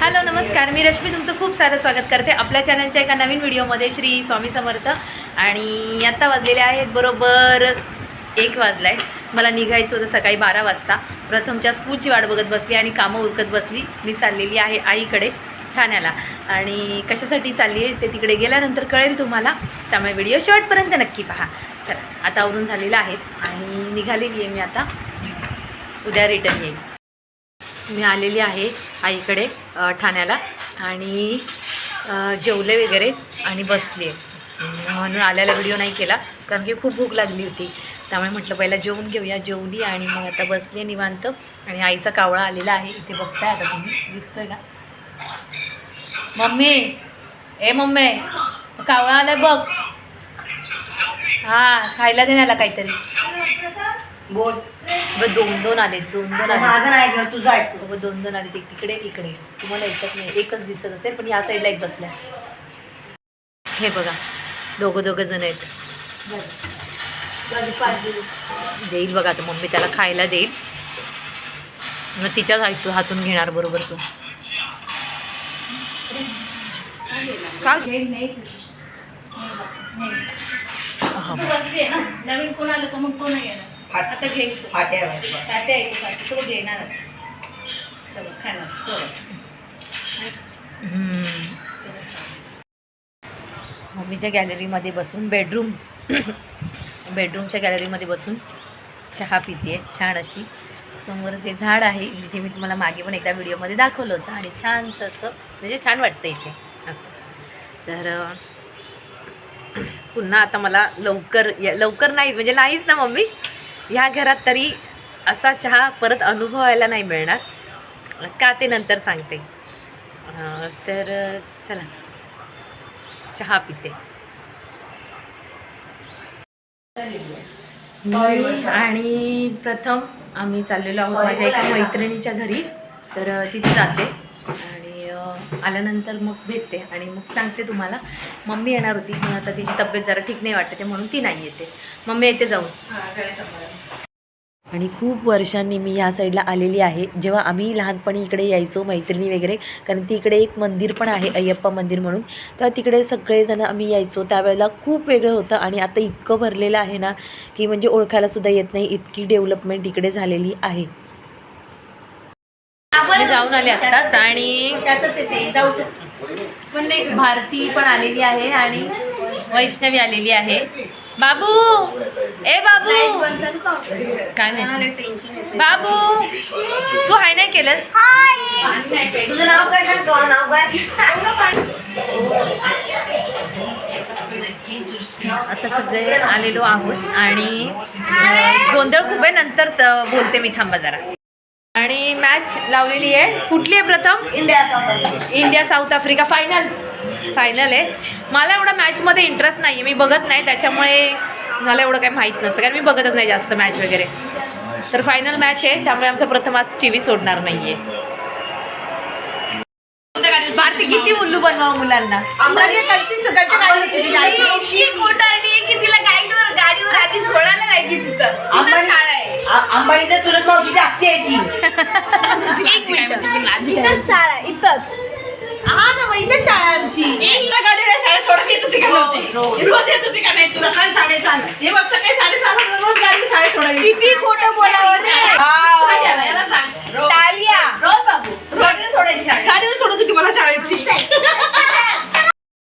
Hello नमस्कार. मी रश्मी तुमचं खूप सारं स्वागत करते आपल्या चॅनलच्या एका नवीन व्हिडिओमध्ये श्री स्वामी समर्थ. आणि आत्ता वाजलेले आहेत बरोबर एक वाजला आहे मला निघायचं होतं सकाळी बारा वाजता. प्रथमच्या स्कूलची वाट बघत बसली आणि कामं उरकत बसली. मी चाललेली आहे आईकडे ठाण्याला. आणि कशासाठी चालली आहे ते तिकडे गेल्यानंतर कळेल तुम्हाला. त्यामुळे व्हिडिओ शेवटपर्यंत नक्की पहा. चला आता आवरून झालेलं आहे. आणि निघालेली आहे मी आता. उद्या रिटर्न येईल. मी आलेली आहे आईकडे ठाण्याला. आणि जेवले वगैरे आणि बसली आहे म्हणून आल्याला व्हिडिओ नाही केला कारण की खूप भूक लागली होती. त्यामुळे म्हटलं पहिला जेवून घेऊया. जेवली आणि मग आता बसली निवांत. आणि आईचा कावळा आलेला आहे. इथे बघताय आता तुम्ही. दिसतोय का मम्मी! ए मम्मी! कावळा आलाय बघ. हां खायला देण्याला काहीतरी. बोल. दोन दोन आले दोन दोन आले माझं नाही ऐकणार तुझं ऐकतो बाबा दोन दोन आले ते तिकडे एक इकडे. तुम्हाला याच्यात नाही एकच दिसत असेल पण या साईडला एक बसल्या. हे बघा दोघं दोघं जण आहेत. देईल बघा आता मम्मी त्याला खायला देईल. मग तिच्याच हातू हातून घेणार बरोबर तू. का? हा. नवीन कोण आलं तर मग तो नाही येणार. घेईन. फाट्या आहे. तो, घेणार खाणार तो. हम्म. मम्मीच्या गॅलरीमध्ये बसून बेडरूम बेडरूमच्या गॅलरीमध्ये बसून चहा पिते छान अशी समोर ते झाड आहे जे मी तुम्हाला मागे पण एकदा व्हिडिओमध्ये दाखवलं होतं आणि छानसं असं म्हणजे छान वाटतं इथे. असं. तर पुन्हा आता मला लवकर लवकर नाही म्हणजे नाहीच ना मम्मी? ह्या घरात तरी असा चहा परत अनुभवायला नाही मिळणार. का ते नंतर सांगते. तर चला. चहा पिते. मी आणि प्रथम आम्ही चाललेलो आहोत माझ्या एका मैत्रिणीच्या घरी. तर तिथे जाते. आणि आल्यानंतर मग भेटते. आणि मग सांगते तुम्हाला मम्मी येणार होती. पण आता तिची तब्येत जरा ठीक नाही वाटते म्हणून ती नाही येते. मम्मी येते जाऊन. आणि खूप वर्षांनी मी ह्या साईडला आलेली आहे. जेव्हा आम्ही लहानपणी इकडे यायचो मैत्रिणी वगैरे कारण तिकडे एक मंदिर पण आहे अय्यप्पा मंदिर म्हणून. तर तिकडे सगळेजण आम्ही यायचो. त्यावेळेला खूप वेगळं होतं आणि आता इतकं भरलेलं आहे ना की म्हणजे ओळखायला सुद्धा येत नाही इतकी डेव्हलपमेंट इकडे झालेली आहे. मी जाऊन आले आत्ताच आणि भारती पण आलेली आहे आणि वैष्णवी आलेली आहे. बाबू! ए बाबू! काय माहिती टेन्शन बाबू! तू हाय नाही केलंस. तुझं नाव काय सांग? तुझं नाव काय? आता सगळे आलेलो आहोत आणि गोंधळ खूप आहे. नंतर बोलते मी. थांबा जरा. आणि मॅच लावलेली आहे. कुठली आहे प्रथम? India South India South Africa final final आहे. मला एवढा मॅचमध्ये इंटरेस्ट नाही आहे मी बघत नाही. त्याच्यामुळे मला एवढं काही माहीत नसतं कारण मी बघतच नाही जास्त मॅच वगैरे. तर फायनल मॅच आहे त्यामुळे आमचा प्रथम आज टी व्ही सोडणार नाही आहे भारती किती उल्लू बनवा मुलांना? गाडीवर गाडीवर आधी सोडायला जायची तिथं. शाळा आहे. अंबानी तर चुलत मावशीची आत्ती आहे ती. एक मिनिट. इथंच शाळा आहे, इथंच. हा ना मग इथे शाळा आमची. येत होती का नव्हती? रोज येत होती का नाही? तुला काय साडेसहा हे बघ सकाळी साडेसहाला रोज गाडी सोडायची किती खोटं बोलावं रे? याला- याला सांग. रोज- टालिया रोज बाबू. रोज नाही सोडायची शाळेत. गाडीवर सोडत होती मला शाळेची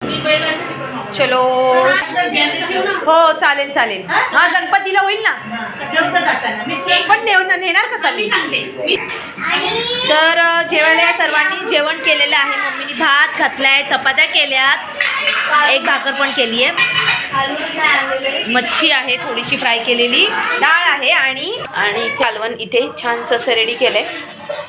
मी बैलगाडी पण चलो. हो चालेल चालेल. हा गणपतीला होईल ना? पण नेऊन नेणार कसा मी तर जेवायला सर्वांनी जेवण केलेलं आहे. मम्मीने भात घातलाय चपात्या केल्यात. एक भाकर पण केली आहे मच्छी आहे थोडीशी फ्राय केलेली. डाळ आहे आणि आणि इथे कालवण इथे छानसं असं रेडी केलंय.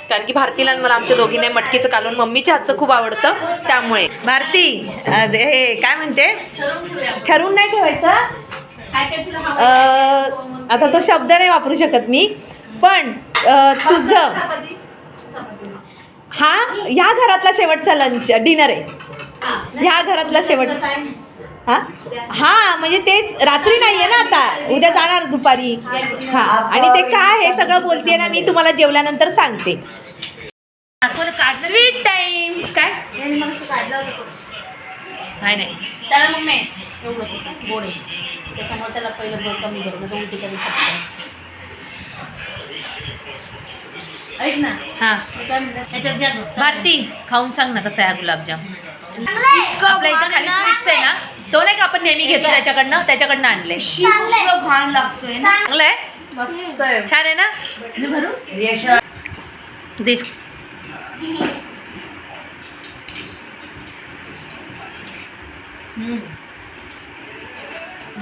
कारण की भारतीला मला आमच्या दोघींना मटकीचं कालवण मम्मीच्या हातचं खूप आवडतं त्यामुळे. भारती हे काय म्हणते? ठरवून नाही ठेवायचं? आता तो शब्द नाही वापरू शकत मी. पण तुझं. हा? या घरातला शेवटचा लंच डिनर आहे. ह्या घरातला शेवट. हा? हा म्हणजे तेच रात्री नाहीये ना आता. उद्या जाणार दुपारी. हा आणि ते काय हे सगळं बोलते ना मी तुम्हाला जेवल्यानंतर सांगते. स्वीट टाइम काय. नाही नाही त्याला मग मी एवढं गोड आहे. त्याच्यामुळे त्याला पहिलं बळ कमी करू नका उलटी करू. शकतो ऐक ना. हां. मी काय म्हणलं? त्याच्यात घ्या. भारती खाऊन सांग ना कसं आहे हा गुलाबजाम. आपल्या इथं खाली स्वीट्स आहे ना तो नाही का आपण नेहमी घेतो त्याच्याकडनं त्याच्याकडनं आणलंय. खूप घाण लागतोय ना. चांगलं आहे मस्त आहे. छान आहे ना. दे.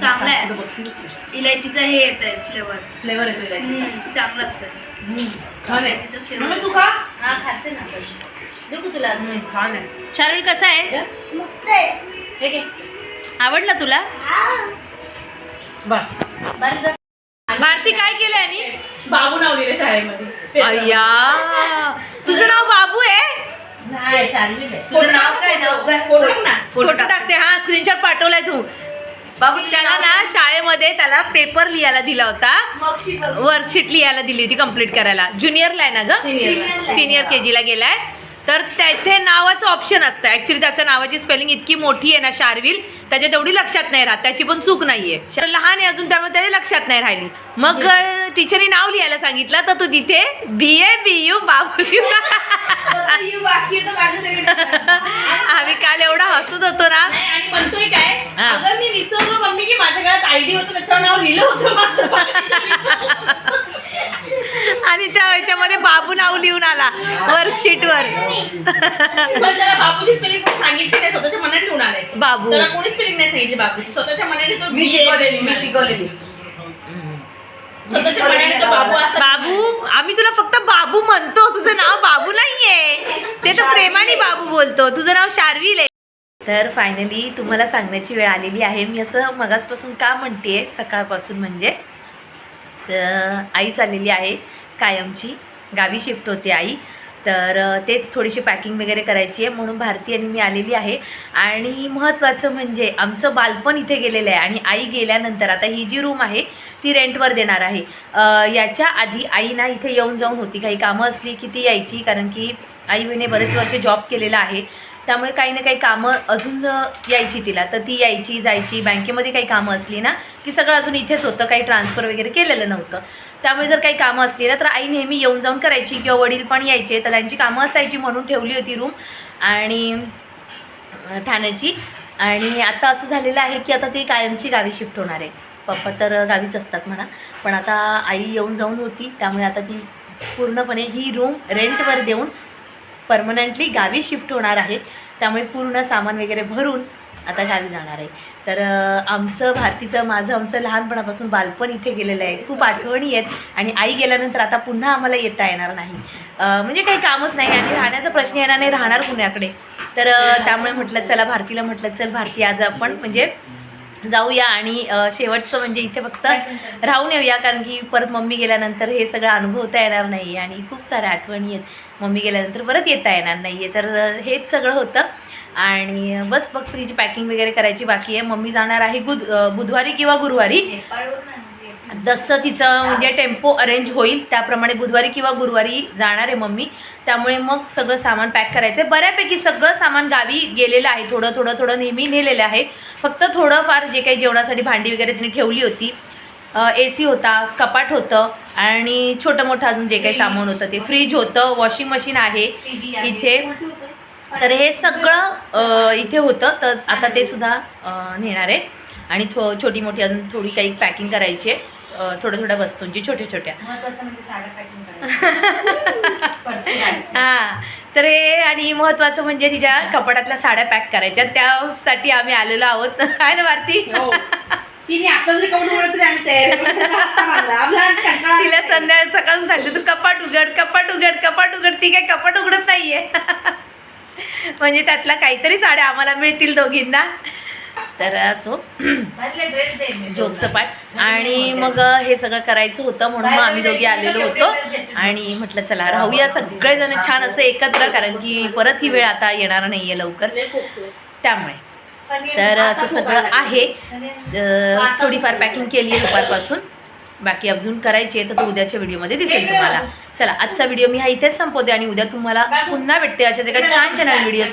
चांगलं आहे. इलायचीचं हे येत आहे फ्लेवर. फ्लेवर येतो चांगलं लागतं छान आहे. इलायचीचं मम्मी फ्लेवर तू खा. हा खाते ना देऊ तुला अजून? छान आहे. शारुल कसा आहे? घे. आवडला तुला. भारती काय केलं आणि बाबू नावलेले शाळेमध्ये. अय्या. तुझं नाव बाबू आहे? तुझं नाव काय? नाव काय फोटो ना. फोटो टाकते. हा स्क्रीनशॉट पाठवलाय तू. बाबू त्याला ना शाळेमध्ये त्याला पेपर लिहायला दिला होता. वर्कशीट लिहायला दिली होती कंप्लीट करायला. ज्युनियरला आहे ना ग. सिनियर के जीला गेलाय. तर तेथे नावाचं ऑप्शन असतं. ऍक्च्युली त्याच्या नावाची स्पेलिंग इतकी मोठी आहे ना शार्विल त्याच्या तेवढी लक्षात नाही राहत. त्याची पण चूक नाहीये. शा- लहान आहे अजून त्यामुळे त्याला लक्षात नाही राहिली. मग टीचरनी नाव लिहायला सांगितलं तर तू तिथे बी ए बी यू बाबू आहे आम्ही काल एवढा हसत होतो ना. नाही आणि म्हणतोय काय. अगं मी विसरलो मम्मी की माझ्या घरात आयडी होतं त्याच्यावर नाव लिहिलं होतं आणि त्या ह्याच्यामध्ये बाबू नाव लिहून आला वर्कशीटवर पण त्याला बाबूची स्पेलिंग कोणी सांगितली नाही स्वतःच्या मनाने लिहून आणायची बाबू. त्याला कोणी स्पेलिंग नाही सांगितली बाबूची. स्वतःच्या मनाने तो मी शिकवलेली मी शिकवलेली. स्वतःच्या मनाने तो बाबू असा बाबू आम्ही तुला फक्त बाबू म्हणतो तुझं नाव बाबू नाहीये. ते तर प्रेमाने बाबू बोलतो तुझं नाव शार्विल आहे तर फायनली तुम्हाला सांगण्याची वेळ आलेली आहे. मी असं मगासपासून का म्हणते सकाळपासून म्हणजे. तर आई चाललेली आहे. कायमची गावी शिफ्ट होते आई. तर तेच थोडीशी पॅकिंग वगैरे करायची आहे. म्हणून भारती आणि मी आलेली आहे. आणि महत्त्वाचं म्हणजे आमचं बालपण इथे गेलेलं आहे. आणि आई गेल्यानंतर आता ही जी रूम आहे ती रेंटवर देणार आहे. याच्या आधी आई ना इथे येऊन जाऊन होती. काही कामं असली की ती यायची. कारण की आई विने बरेच वर्ष जॉब केलेला आहे. त्यामुळे काही ना काही कामं अजून यायची तिला. तर ती यायची जायची. बँकेमध्ये काही कामं असली ना की सगळं अजून इथेच होतं. काही ट्रान्सफर वगैरे केलेलं नव्हतं. त्यामुळे जर काही कामं असली ना तर आई नेहमी येऊन जाऊन करायची किंवा वडील पण यायचे. तर त्यांची कामं असायची म्हणून ठेवली होती रूम आणि ठाण्याची. आणि आता असं झालेलं आहे की आता ती कायमची गावी शिफ्ट होणार आहे. पप्पा तर गावीच असतात म्हणा. पण आता आई येऊन जाऊन होती. त्यामुळे आता ती पूर्णपणे ही रूम रेंटवर देऊन परमनंटली गावी शिफ्ट होणार आहे. त्यामुळे पूर्ण सामान वगैरे भरून आता गावी जाणार आहे. तर आमचं भारतीचं माझं आमचं लहानपणापासून बालपण इथे गेलेलं आहे. खूप आठवणी आहेत. आणि आई गेल्यानंतर आता पुन्हा आम्हाला येता येणार नाही. म्हणजे काही कामच नाही आणि राहण्याचा प्रश्न येणार नाही राहणार पुण्याकडे. तर त्यामुळे म्हटलं चला भारतीला म्हटलं चल भारती आज आपण म्हणजे जाऊया आणि शेवटचं म्हणजे इथे फक्त राहून येऊया. कारण की परत मम्मी गेल्यानंतर हे सगळं अनुभवता येणार नाही आणि खूप साऱ्या आठवणी आहेत. मम्मी गेल्यानंतर परत येता येणार नाही आहे तर हेच सगळं होतं. आणि बस फक्त तिची पॅकिंग वगैरे करायची बाकी आहे. मम्मी जाणार आहे गुद बुधवारी किंवा गुरुवारी. जसं तिचं म्हणजे टेम्पो अरेंज होईल. त्याप्रमाणे बुधवारी किंवा गुरुवारी जाणार आहे मम्मी. त्यामुळे मग सगळं सामान पॅक करायचं आहे बऱ्यापैकी सगळं सामान गावी गेलेलं आहे. थोडं थोडं थोडं नेहमी नेलेलं आहे. फक्त थोडंफार जे काही जेवणासाठी भांडी वगैरे तिने ठेवली होती. ए सी होता कपाट होतं आणि छोटं मोठं अजून जे काही सामान होतं ते. फ्रीज होतं वॉशिंग मशीन आहे. इथे तर हे सगळं इथे होतं. तर आता ते सुद्धा नेणार आहे. आणि थो छोटी मोठी अजून थोडी काही पॅकिंग करायची आहे. थोड्या थोड्या वस्तूंची छोट्या छोट्या. म्हणजे हां. तर हे आणि महत्त्वाचं म्हणजे तिच्या कपाटातल्या साड्या पॅक करायच्या. त्यासाठी आम्ही आलेलो आहोत. आहे ना भारती हो. तिने आता जरी कपडे उघडत तरी आम्ही तयारी करून आता बांधला. आपला कंटाळा तिला संध्या सकाळून सांगते तू कपाट उघड कपाट उघड कपाट उघड. ती काय कपाट उघडत नाहीये. म्हणजे त्यातला काहीतरी साड्या आम्हाला मिळतील दोघींना. तर असो ड्रेस दे मी जोक सपाट आणि मग हे सगळं करायचं होतं म्हणून मग आम्ही दोघी आलेलो होतो आणि म्हटलं चला राहूया सगळेजण छान असं एकत्र कारण की परत ही वेळ आता येणार नाही आहे लवकर त्यामुळे. तर असं सगळं आहे. थोडीफार पॅकिंग केली आहे दुपारपासून. बाकी अजून करायची आहे तर तो उद्याच्या व्हिडिओमध्ये दिसेल तुम्हाला. चला आजचा व्हिडिओ मी हा इथेच संपवते आणि उद्या तुम्हाला पुन्हा भेटते अशाच एका छान छान व्हिडिओ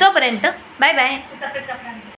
तोपर्यंत बाय बाय